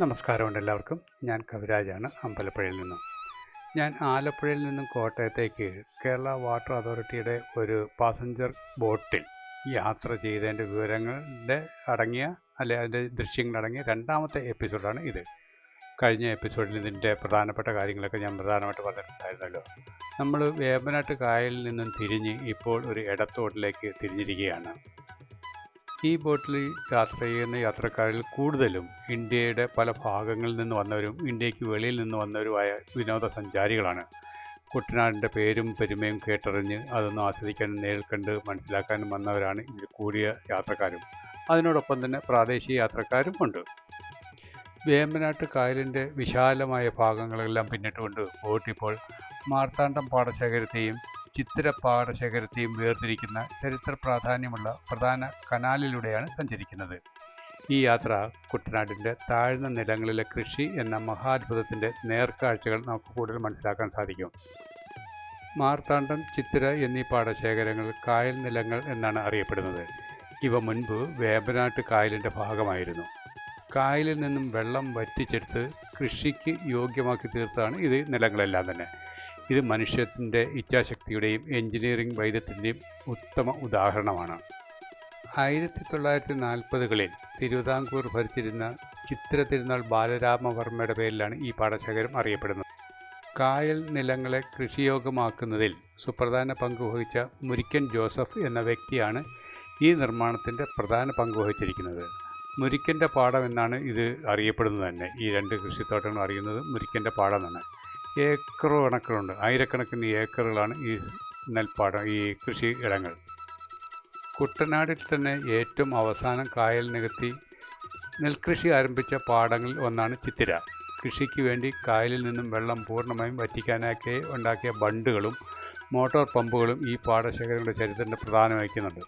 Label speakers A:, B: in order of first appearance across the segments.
A: നമസ്കാരമുണ്ട് എല്ലാവർക്കും. ഞാൻ കവിരാജാണ് അമ്പലപ്പുഴയിൽ നിന്നും. ഞാൻ ആലപ്പുഴയിൽ നിന്നും കോട്ടയത്തേക്ക് കേരള വാട്ടർ അതോറിറ്റിയുടെ ഒരു പാസഞ്ചർ ബോട്ടിൽ യാത്ര ചെയ്തതിന്റെ വിവരങ്ങളുടെ അടങ്ങിയ അല്ലെ അതിന്റെ ദൃശ്യങ്ങളടങ്ങിയ രണ്ടാമത്തെ എപ്പിസോഡാണ് ഇത്. കഴിഞ്ഞ എപ്പിസോഡിൽ ഇതിന്റെ പ്രധാനപ്പെട്ട കാര്യങ്ങളൊക്കെ ഞാൻ പ്രധാനമായിട്ട് പറഞ്ഞിട്ടുണ്ടായിരുന്നല്ലോ. നമ്മൾ വേമ്പനാട്ട് കായലിൽ നിന്നും തിരിഞ്ഞ് ഇപ്പോൾ ഒരു ഇടത്തോട്ടിലേക്ക് തിരിഞ്ഞിരിക്കുകയാണ്. ഈ ബോട്ടിൽ യാത്ര ചെയ്യുന്ന യാത്രക്കാരിൽ കൂടുതലും ഇന്ത്യയുടെ പല ഭാഗങ്ങളിൽ നിന്ന് വന്നവരും ഇന്ത്യയ്ക്ക് വെളിയിൽ നിന്ന് വന്നവരുമായ വിനോദസഞ്ചാരികളാണ്. കുട്ടനാടിന്റെ പേരും പെരുമയും കേട്ടറിഞ്ഞ് അതൊന്ന് ആസ്വദിക്കാനും നേരിൽ കണ്ട് മനസ്സിലാക്കാനും വന്നവരാണ് ഇതിൽ കൂടിയ യാത്രക്കാരും. അതിനോടൊപ്പം തന്നെ പ്രാദേശിക യാത്രക്കാരും ഉണ്ട്. വേമ്പനാട്ട് കായലിന്റെ വിശാലമായ ഭാഗങ്ങളെല്ലാം പിന്നിട്ടുകൊണ്ട് ബോട്ടിപ്പോൾ മാർത്താണ്ഡം പാടശേഖരത്തെയും ചിത്തിര പാടശേഖരത്തെയും വേർതിരിക്കുന്ന ചരിത്ര പ്രാധാന്യമുള്ള പ്രധാന കനാലിലൂടെയാണ് സഞ്ചരിക്കുന്നത്. ഈ യാത്ര കുട്ടനാടിന്റെ താഴ്ന്ന നിലങ്ങളിലെ കൃഷി എന്ന മഹാത്ഭുതത്തിന്റെ നേർക്കാഴ്ചകൾ നമുക്ക് കൂടുതൽ മനസ്സിലാക്കാൻ സാധിക്കും. മാർത്താണ്ഡം ചിത്തിര എന്നീ പാടശേഖരങ്ങൾ കായൽ നിലങ്ങൾ എന്നാണ് അറിയപ്പെടുന്നത്. ഇവ മുൻപ് വേമ്പനാട്ട് കായലിന്റെ ഭാഗമായിരുന്നു. കായലിൽ നിന്നും വെള്ളം വറ്റിച്ചെടുത്ത് കൃഷിക്ക് യോഗ്യമാക്കി തീർത്താണ് ഇത് നിലങ്ങളെല്ലാം തന്നെ. ഇത് മനുഷ്യത്തിന്റെ ഇച്ഛാശക്തിയുടെയും എഞ്ചിനീയറിംഗ് വൈദ്യത്തിന്റെയും ഉത്തമ ഉദാഹരണമാണ്. ആയിരത്തി തൊള്ളായിരത്തി നാൽപ്പതുകളിൽ തിരുവിതാംകൂർ ഭരിച്ചിരുന്ന ചിത്ര തിരുനാൾ ബാലരാമവർമ്മയുടെ പേരിലാണ് ഈ പാടശേഖരം അറിയപ്പെടുന്നത്. കായൽ നിലങ്ങളെ കൃഷിയോഗമാക്കുന്നതിൽ സുപ്രധാന പങ്ക് വഹിച്ച മുരിക്കൻ ജോസഫ് എന്ന വ്യക്തിയാണ് ഈ നിർമ്മാണത്തിന്റെ പ്രധാന പങ്ക് വഹിച്ചിരിക്കുന്നത്. മുരിക്കന്റെ പാടം എന്നാണ് ഇത് അറിയപ്പെടുന്നത് തന്നെ. ഈ രണ്ട് കൃഷിത്തോട്ടങ്ങൾ അറിയുന്നത് മുരിക്കന്റെ പാടം എന്നാണ്. ഏക്കറോ കണക്കിനുണ്ട് ആയിരക്കണക്കിന് ഏക്കറുകളാണ് ഈ നെൽപ്പാടം ഈ കൃഷി ഇടങ്ങൾ. കുട്ടനാടിൽ തന്നെ ഏറ്റവും അവസാനം കായൽ നികത്തി നെൽകൃഷി ആരംഭിച്ച പാടങ്ങളിൽ ഒന്നാണ് ചിത്തിര. കൃഷിക്ക് വേണ്ടി കായലിൽ നിന്നും വെള്ളം പൂർണമായും വറ്റിക്കാനാക്കി ഉണ്ടാക്കിയ ബണ്ടുകളും മോട്ടോർ പമ്പുകളും ഈ പാടശേഖരങ്ങളുടെ ചരിത്രത്തിന്റെ പ്രധാനം വഹിക്കുന്നുണ്ട്.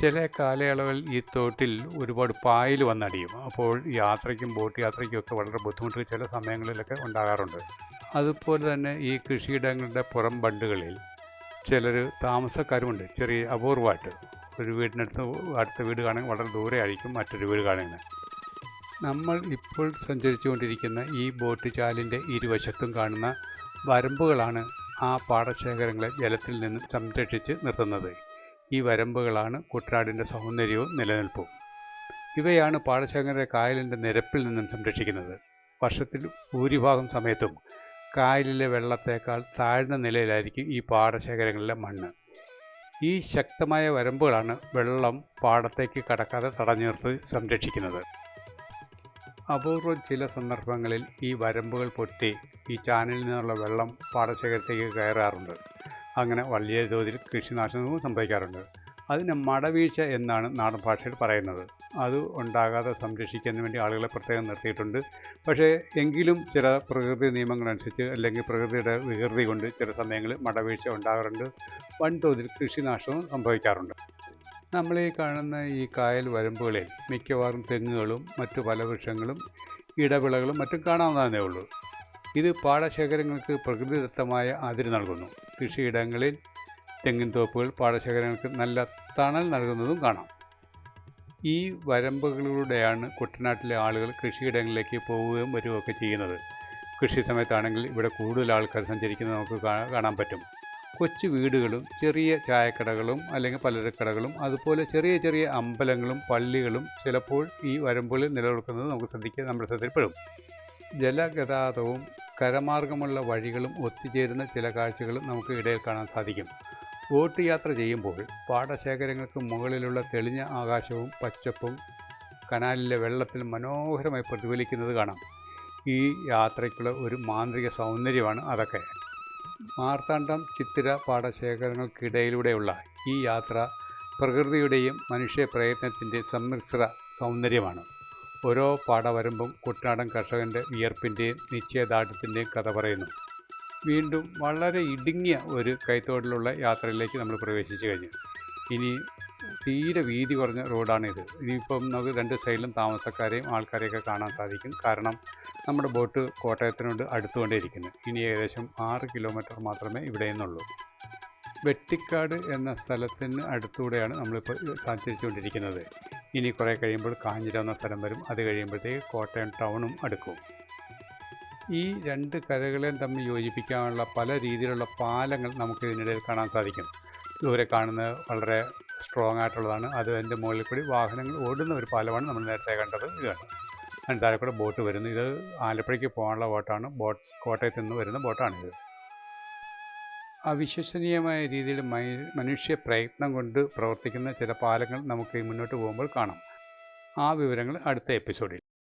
A: ചില കാലയളവിൽ ഈ തോട്ടിൽ ഒരുപാട് പായൽ വന്നടിയും. അപ്പോൾ യാത്രയ്ക്കും ബോട്ട് യാത്രയ്ക്കും ഒക്കെ വളരെ ബുദ്ധിമുട്ട് ചില സമയങ്ങളിലൊക്കെ ഉണ്ടാകാറുണ്ട്. അതുപോലെ തന്നെ ഈ കൃഷിയിടങ്ങളുടെ പുറം ബണ്ടുകളിൽ ചിലർ താമസക്കാരുമുണ്ട്. ചെറിയ അപൂർവമായിട്ട്. ഒരു വീടിനടുത്ത് അടുത്ത വീട് കാണാൻ വളരെ ദൂരെ ആയിരിക്കും മറ്റൊരു വീട് കാണുന്നത്. നമ്മൾ ഇപ്പോൾ സഞ്ചരിച്ചുകൊണ്ടിരിക്കുന്ന ഈ ബോട്ട് ചാലിന്റെ ഇരുവശത്തും കാണുന്ന വരമ്പുകളാണ് ആ പാടശേഖരങ്ങളെ ജലത്തിൽ നിന്ന് സംരക്ഷിച്ച് നിർത്തുന്നത്. ഈ വരമ്പുകളാണ് കുട്ടനാടിന്റെ സൗന്ദര്യവും നിലനിൽപ്പും. ഇവയാണ് പാടശേഖര കായലിന്റെ നിരപ്പിൽ നിന്നും സംരക്ഷിക്കുന്നത്. വർഷത്തിൽ ഭൂരിഭാഗം സമയത്തും കായലിലെ വെള്ളത്തേക്കാൾ താഴ്ന്ന നിലയിലായിരിക്കും ഈ പാടശേഖരങ്ങളിലെ മണ്ണ്. ഈ ശക്തമായ വരമ്പുകളാണ് വെള്ളം പാടത്തേക്ക് കടക്കാതെ തടഞ്ഞു നിർത്തി സംരക്ഷിക്കുന്നത്. അപൂർവം ചില സന്ദർഭങ്ങളിൽ ഈ വരമ്പുകൾ പൊട്ടി ഈ ചാനലിൽ നിന്നുള്ള വെള്ളം പാടശേഖരത്തേക്ക് കയറാറുണ്ട്. അങ്ങനെ വലിയ തോതിൽ കൃഷിനാശനവും സംഭവിക്കാറുണ്ട്. അതിന് മടവീഴ്ച എന്നാണ് നാടൻ ഭാഷയിൽ പറയുന്നത്. അത് ഉണ്ടാകാതെ സംരക്ഷിക്കുന്നതിന് വേണ്ടി ആളുകളെ പ്രത്യേകം നിർത്തിയിട്ടുണ്ട്. പക്ഷേ എങ്കിലും ചില പ്രകൃതി നിയമങ്ങളനുസരിച്ച് അല്ലെങ്കിൽ പ്രകൃതിയുടെ വികൃതി കൊണ്ട് ചില സമയങ്ങളിൽ മടവീഴ്ച ഉണ്ടാകാറുണ്ട്. വൻതോതിൽ കൃഷിനാശവും സംഭവിക്കാറുണ്ട്. നമ്മൾ ഈ കാണുന്ന ഈ കായൽ വരമ്പുകളിൽ മിക്കവാറും തെങ്ങുകളും മറ്റു പല വൃക്ഷങ്ങളും ഇടവിളകളും മറ്റും കാണാവുന്നതേ ഉള്ളൂ. ഇത് പാടശേഖരങ്ങൾക്ക് പ്രകൃതിദത്തമായ അതിര് നൽകുന്നു. കൃഷിയിടങ്ങളിൽ തെങ്ങിൻ തോപ്പുകൾ പാടശേഖരങ്ങൾക്ക് നല്ല തണൽ നൽകുന്നതും കാണാം. ഈ വരമ്പുകളിലൂടെയാണ് കുട്ടനാട്ടിലെ ആളുകൾ കൃഷിയിടങ്ങളിലേക്ക് പോവുകയും വരികയൊക്കെ ചെയ്യുന്നത്. കൃഷി സമയത്താണെങ്കിൽ ഇവിടെ കൂടുതൽ ആൾക്കാർ സഞ്ചരിക്കുന്നത് നമുക്ക് കാണാൻ പറ്റും. കൊച്ചു വീടുകളും ചെറിയ ചായക്കടകളും അല്ലെങ്കിൽ പലചരക്കടകളും അതുപോലെ ചെറിയ ചെറിയ അമ്പലങ്ങളും പള്ളികളും ചിലപ്പോൾ ഈ വരമ്പുകളിൽ നിലനിൽക്കുന്നത് നമുക്ക് ശ്രദ്ധിക്കാൻ നമ്മുടെ ശ്രദ്ധയിൽപ്പെടും. ജലഗതാഗതവും കരമാർഗമുള്ള വഴികളും ഒത്തുചേരുന്ന ചില കാഴ്ചകളും നമുക്ക് ഇടയിൽ കാണാൻ സാധിക്കും. ബോട്ട് യാത്ര ചെയ്യുമ്പോൾ പാടശേഖരങ്ങൾക്ക് മുകളിലുള്ള തെളിഞ്ഞ ആകാശവും പച്ചപ്പും കനാലിലെ വെള്ളത്തിൽ മനോഹരമായി പ്രതിഫലിക്കുന്നത് കാണാം. ഈ യാത്രയ്ക്കുള്ള ഒരു മാന്ത്രിക സൗന്ദര്യമാണ് അതൊക്കെ. മാർത്താണ്ഡം ചിത്തിര പാടശേഖരങ്ങൾക്കിടയിലൂടെയുള്ള ഈ യാത്ര പ്രകൃതിയുടെയും മനുഷ്യ പ്രയത്നത്തിന്റെ സമ്മിശ്ര സൗന്ദര്യമാണ്. ഓരോ പാട വരുമ്പം കുട്ടനാടൻ കർഷകന്റെ വിയർപ്പിന്റെയും നിശ്ചയദാർഢ്യത്തിന്റെയും കഥ പറയുന്നു. വീണ്ടും വളരെ ഇടുങ്ങിയ ഒരു കൈത്തോടിലുള്ള യാത്രയിലേക്ക് നമ്മൾ പ്രവേശിച്ചു കഴിഞ്ഞു. ഇനി തീരെ വീതി കുറഞ്ഞ റോഡാണിത് ഇനിയിപ്പം നമുക്ക് രണ്ട് സൈഡിലും താമസക്കാരെയും ആൾക്കാരെയൊക്കെ കാണാൻ സാധിക്കും. കാരണം നമ്മുടെ ബോട്ട് കോട്ടയത്തിനോട് അടുത്തുകൊണ്ടേയിരിക്കുന്നു. ഇനി ഏകദേശം ആറ് കിലോമീറ്റർ മാത്രമേ ഇവിടെ നിന്നുള്ളൂ. വെട്ടിക്കാട് എന്ന സ്ഥലത്തിന് അടുത്തൂടെയാണ് നമ്മളിപ്പോൾ സഞ്ചരിച്ചുകൊണ്ടിരിക്കുന്നത്. ഇനി കുറേ കഴിയുമ്പോൾ കാഞ്ഞിരം എന്ന സ്ഥലം വരും. അത് കഴിയുമ്പോഴത്തേക്ക് കോട്ടയം ടൗണും അടുക്കും. ഈ രണ്ട് കരകളെയും തമ്മിൽ യോജിപ്പിക്കാനുള്ള പല രീതിയിലുള്ള പാലങ്ങൾ നമുക്ക് ഇതിനിടയിൽ കാണാൻ സാധിക്കും. ദൂരെ കാണുന്നത് വളരെ സ്ട്രോങ് ആയിട്ടുള്ളതാണ്. അത് അതിന്റെ മുകളിൽ കൂടി വാഹനങ്ങൾ ഓടുന്ന ഒരു പാലമാണ് നമ്മൾ നേരത്തെ കണ്ടത്. ഇതാണ് അതിന് താഴെ കൂടെ ബോട്ട് വരുന്നു. ഇത് ആലപ്പുഴയ്ക്ക് പോകാനുള്ള ബോട്ടാണ്. ബോട്ട് കോട്ടയത്ത് നിന്ന് വരുന്ന ബോട്ടാണിത് അവിശ്വസനീയമായ രീതിയിൽ മനുഷ്യ പ്രയത്നം കൊണ്ട് പ്രവർത്തിക്കുന്ന ചില പാലങ്ങൾ നമുക്ക് മുന്നോട്ട് പോകുമ്പോൾ കാണാം. ആ വിവരങ്ങൾ അടുത്ത എപ്പിസോഡിൽ